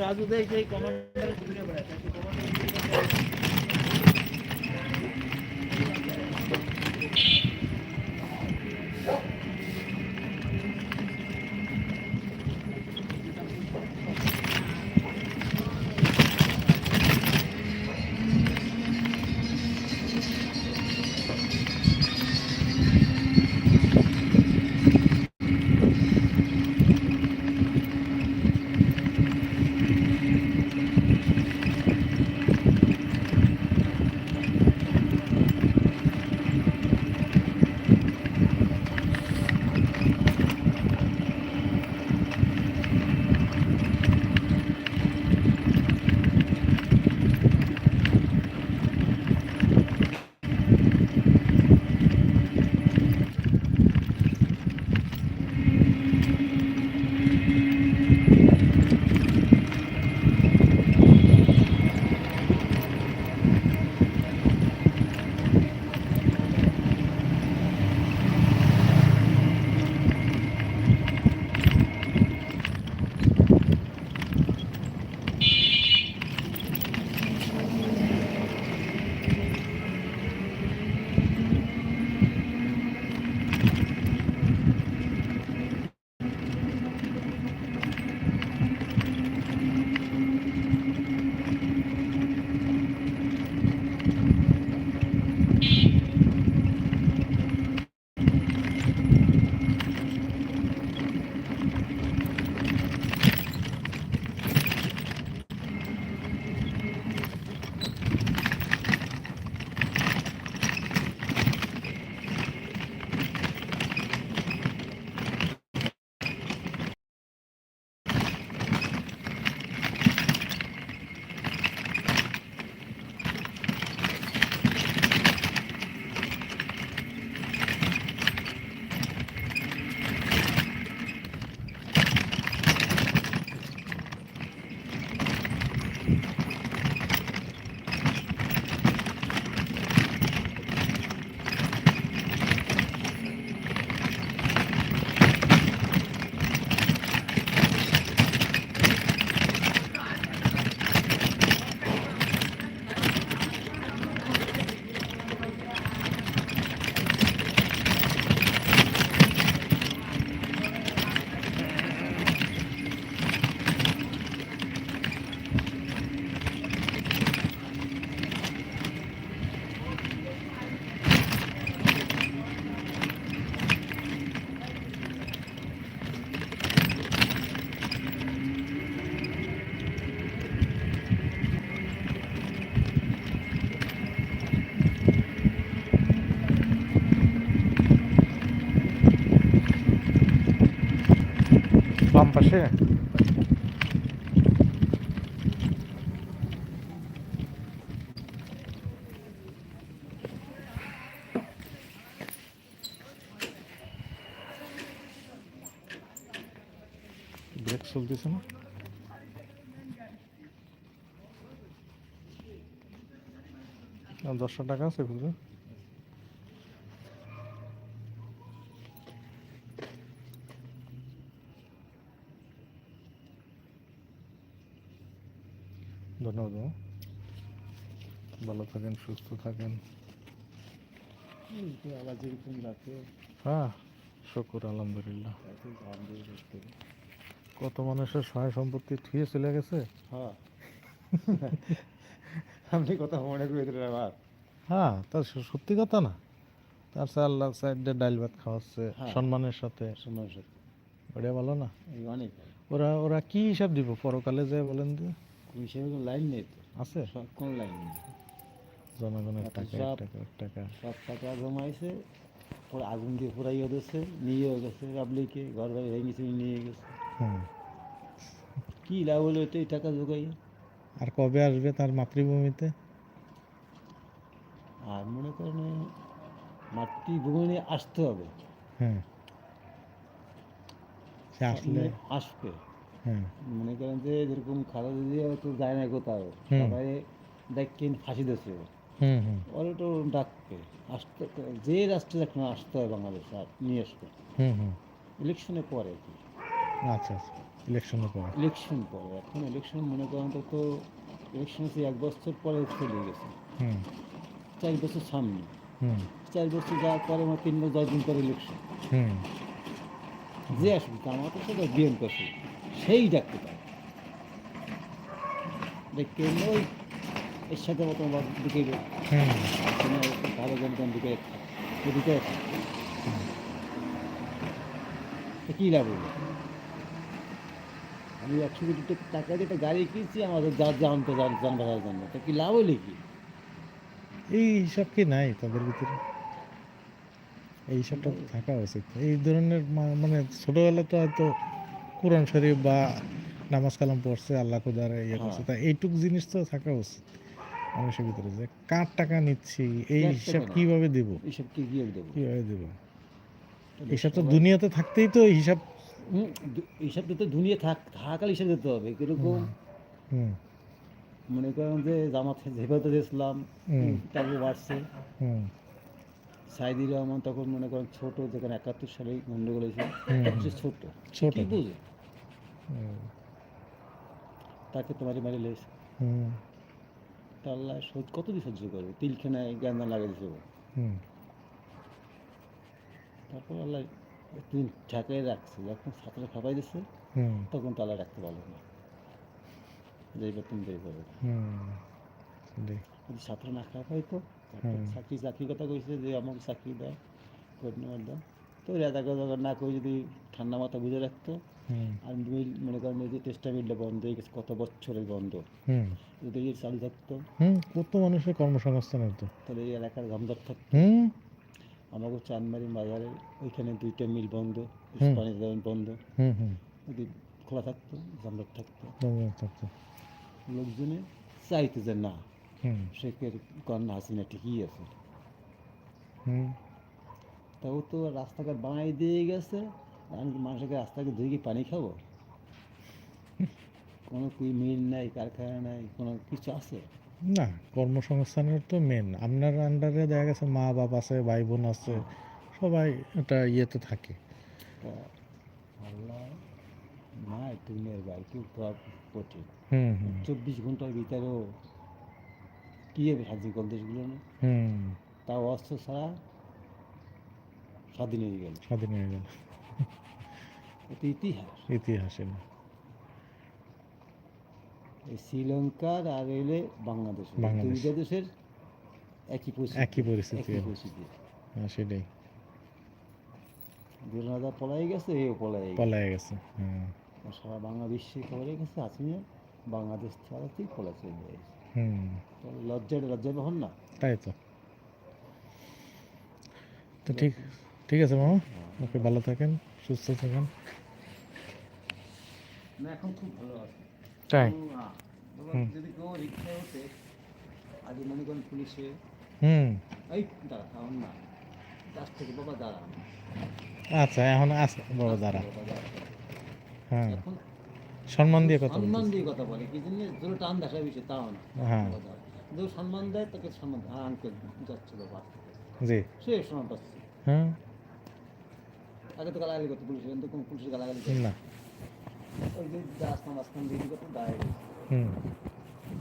রাজু দেখ এই কমান্ডার পাশে। ব্রেক চলতেছে না? দশটা টাকা আছে খুঁজে ধন্যবাদ। ভালো থাকেন সুস্থ থাকেন। আবার যেরকম রাখে হ্যাঁ শুকুর আলহামদুলিল্লাহ। কত মানুষের সহায় সম্পত্তি ঠিয়ে চলে গেছে? হ্যাঁ। আপনি কথা মনে করে দিলেন আবার। হ্যাঁ তা সত্যি কথা না। তার সাথে আল্লাহ সাইডে ডাইল ভাত খাওয়াচ্ছে হ্যাঁ। সম্মানের সাথে। সময়ের সাথে। ওটা ভালো না? অনেক ওরা ওরা কি হিসাব দিব পরকালে যে বলেন তো? হিসেবে লাইন নেই তো। আছে? সব কোনো লাইন নেই। জনগণের টাকা এক টাকা এক টাকা। সব টাকা জমাইছে পরে আগুন দিয়ে পুরাইয়ে দিচ্ছে নিয়েও গেছে পাবলিকে ঘর বাড়ি ভেঙেছে নিয়ে গেছে। হুম। কি লাভ হলো এটাই টাকা জোগাই আর কবে আসবে তার মাতৃভূমিতে? আর মনে করেন মাতৃভূমি আসতে হবে। হ্যাঁ। আসলে আসবে। হ্যাঁ মনে করেন যে যেরকম খালেদা দিয়ে তো যায় না কোথাও। সবাই দেখেন ফাঁসি হুম ওরা তো ডাকবে আসতে যে রাষ্ট্রে যাক না আসতে হয় বাংলাদেশ নিয়ে আসবে। ইলেকশনে পরে কি? আচ্ছা আচ্ছা। ইলেকশনের পরে ইলেকশন পরে এখন ইলেকশন মনে করেন তো ইলেকশন হচ্ছে এক বছর পরে চলে গেছে। চার বছর সামনে। হুম। চার বছর যাওয়ার পরে আমার তিন বছর দশ দিন পরে ইলেকশন। যে আসবে আমার তো সেটা বিএম করছে সেই দেখতে পারে দেখতে ওই এর সাথে মতো আমার দিকে ভালো জনগণ দিকে দিকে কী লাভ হলো? আমি একশো কোটি টাকা দিয়ে একটা গাড়ি কিনছি আমাদের যা জানতো যান যান জন্য তা কি লাভ হলে কি? এই হিসাব কি নাই তাদের ভিতরে? এই হিসাবটা তো থাকা উচিত। এই ধরনের মানে ছোটবেলা তো হয়তো কোরআন শরীফ বা নামাজ কালাম পড়ছে আল্লাহ খুদারে ইয়ে করছে তা এইটুক জিনিস তো থাকা উচিত। মানুষের ভিতরে যে কার টাকা নিচ্ছি এই হিসাব কীভাবে দিব? দেবো? কীভাবে দিব? হিসাব তো দুনিয়াতে থাকতেই তো হিসাব। হুম, দু- এইসব তো দুনিয়া থাক থাকাল হিসেবে দিতে হবে কীরকম? মনে করেন যে জামাত হেফাজত ইসলাম। তারপর বাড়ছে। সাইদি রহমান তখন মনে করেন ছোট যেখানে একাত্তর সালে গন্ডগোল হয়েছে হুম। ছোট। ছোট। বুঝে তাকে তো মারি হুম। তা আল্লাহ সহ্য কত দিন সহ্য করবে তিলখানায় জ্ঞান লাগিয়ে ও। তারপর আল্লাহ তিন ঠেকাই রাখছে যখন ছাত্র খাপাই দিচ্ছে তখন তো আল্লাহ রাখতে পারল না। যে এবার তুমি বের করবে যদি ছাত্র না খাপাই তো। চাকরি চাকরির কথা কইছে যে আমাকে চাকরি দাও করে নেওয়ার দাও। তো কথা না করে যদি ঠান্ডা মাথা বুঝে রাখতো আর মিল মনে করেন এই যে বন্ধ হয়ে গেছে কত বছরের বন্ধ? যদি এই চালু থাকতো। কত মানুষের কর্মসংস্থান হতো? তাহলে এই এলাকার ঘামদার থাকতো। আমাকে চাঁদমারি বাজারে ওইখানে দুইটা মিল বন্ধ পানি বন্ধ। যদি খোলা থাকতো জামদার থাকতো। থাকতো। লোকজনে চাইতো যে না শেখের কন্যা হাসিনা ঠিকই আছে। তাও তো রাস্তাঘাট বানাই দিয়ে গেছে। আমি মানুষকে রাস্তাকে ধুয়ে কি পানি খাব? কোনো কি মিল নাই কারখানা নাই কোনো কিছু আছে? না কর্মসংস্থানের তো মেন আপনার আন্ডারে দেখা গেছে মা বাপ আছে ভাই বোন আছে সবাই এটা ইয়েতে থাকে। তা আল্লাহ না তুমি বাইরে কেউ পাওয়া কঠিন চব্বিশ ঘণ্টার ভিতরেও কী হবে সাহায্য দেশগুলো না তাও অস্ত্র ছাড়া স্বাধীন হয়ে গেল। স্বাধীন হয়ে গেল। ইতিহাস ইতিহাসে না শ্রীলঙ্কার আর এলে বাংলাদেশ বাংলাদেশ। দুইটা দেশের একই পরিস্থিতি একই পরিস্থিতি পরিস্থিতি হ্যাঁ, সেটাই পলাই গেছে এও পলাই পলায় গেছে আর সারা বাংলা বিশ্বে খবরে গেছে আসিনি বাংলাদেশ ছাড়াতেই পলা চলে গেছে হুম লজ্জায় লজ্জা হন না তাই তো তো ঠিক ঠিক আছে মামা। ওকে ভালো থাকেন সুস্থ থাকেন। এখন খুব ভালো আছে। তাই। যদি কেউ আজ পুলিশে। হুম। এই দাঁড়া না। কাছ থেকে বাবা দাঁড়া। আচ্ছা এখন আছে বাবা দাঁড়া। হ্যাঁ। সম্মান দিয়ে কথা সম্মান দিয়ে কথা বলে কি জন্য জোরে টান দেখা বিষয় তাও না। হ্যাঁ। সম্মান দেয় তাকে সম্মান হ্যাঁ আঙ্কেল যাচ্ছে বাবা জি। সে সম্মান পাচ্ছে। হ্যাঁ। আগে তো গালাগালি করতো পুলিশ কিন্তু কোন পুলিশের গালাগালি করে না। ওই যে রাস্তান রাস্তান দিয়ে করতো দাঁড়িয়ে হুম।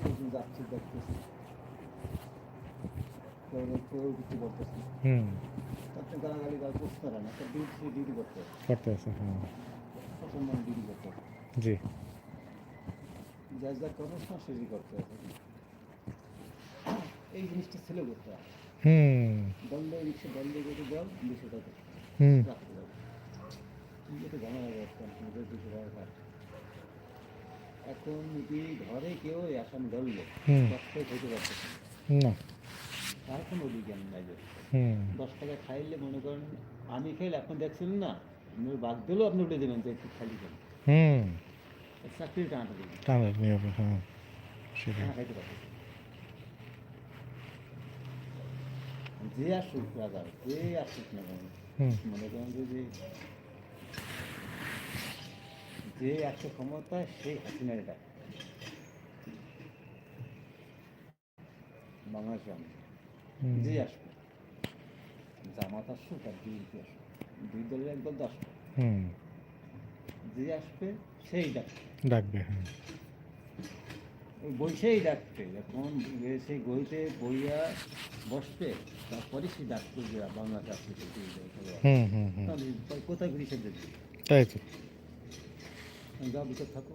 পুলিশ যাচ্ছে কেউ কিছু করতেছে। হুম। তাতে গালাগালি গাল করতে পারে না তার ডিউটি ডিউটি করতে করতে আছে হ্যাঁ সম্মান ডিউটি করতে জি। কর্মসংস্থান সেটি করতে এই জিনিসটা ছেলে করতে হবে। হুম। দণ্ডে রিক্সা দণ্ডে করে দাও দুশো টাকা হুম। এখন যদি ঘরে কেউ আসামি ধরলো খেতে পারছে না। তার কোনো অধিজ্ঞান নাই যে দশ টাকা খাইলে মনে করেন আমি খাইলে আপনি দেখছেন না আপনি বাদ দিলেও আপনি উঠে দেবেন যে একটু খালি খান হুম। চাকরির টানাটা দেবেন টানার নিয়মে হ্যাঁ। সেটাই। খাইতে পারবে যে আসুক রাজা যে আসুক না কেন মনে করেন যে যে একশো ক্ষমতা সেই হাসিনার ডাক বাংলাদেশে আমি যে আসবে। জামাত আসুক আর বিএনপি আসুক। দুই দলের এক দল তো আসবে। হুম। যে আসবে সেই ডাকবে। ডাকবে হ্যাঁ ওই বইসেই ডাকবে। যখন এ সেই বইতে বইয়া বসবে তারপরে সে ডাকবে যে বাংলা চাকরি হুম হুম হুম। তাহলে কোথায় ঘুরি সে তাই তো। যাও ভিতর থাকো?